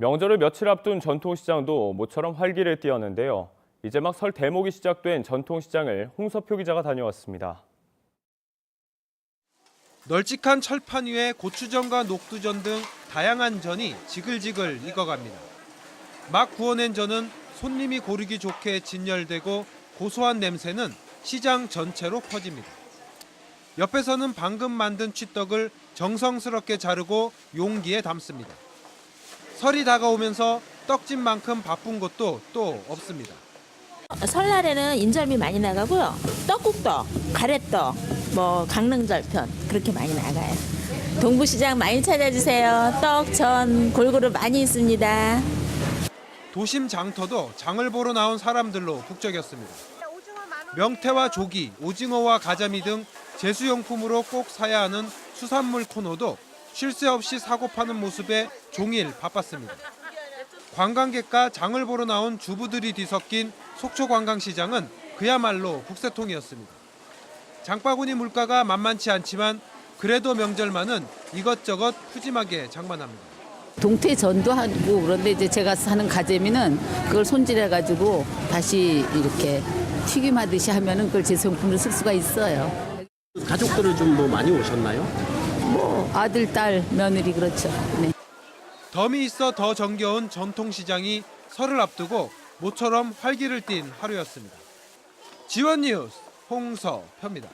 명절을 며칠 앞둔 전통시장도 모처럼 활기를 띠었는데요. 이제 막 설 대목이 시작된 전통시장을 홍서표 기자가 다녀왔습니다. 널찍한 철판 위에 고추전과 녹두전 등 다양한 전이 지글지글 익어갑니다. 막 구워낸 전은 손님이 고르기 좋게 진열되고 고소한 냄새는 시장 전체로 퍼집니다. 옆에서는 방금 만든 취떡을 정성스럽게 자르고 용기에 담습니다. 설이 다가오면서 떡집만큼 바쁜 곳도 또 없습니다. 설날에는 인절미 많이 나가고요. 떡국떡, 가래떡, 뭐 강릉절편 그렇게 많이 나가요. 동부시장 많이 찾아주세요. 떡, 전 골고루 많이 있습니다. 도심 장터도 장을 보러 나온 사람들로 북적였습니다. 명태와 조기, 오징어와 가자미 등 제수용품으로 꼭 사야 하는 수산물 코너도 쉴 새 없이 사고 파는 모습에 종일 바빴습니다. 관광객과 장을 보러 나온 주부들이 뒤섞인 속초 관광시장은 그야말로 국세통이었습니다. 장바구니 물가가 만만치 않지만 그래도 명절만은 이것저것 푸짐하게 장만합니다. 동태 전도 하고 그런데 이제 제가 사는 가재미는 그걸 손질해 가지고 다시 이렇게 튀김하듯이 하면은 그걸 제성품으로 쓸 수가 있어요. 가족들을 좀 뭐 많이 오셨나요? 뭐 아들, 딸, 며느리 그렇죠. 네. 덤이 있어 더 정겨운 전통시장이 설을 앞두고 모처럼 활기를 띤 하루였습니다. 지원 뉴스 홍서표입니다.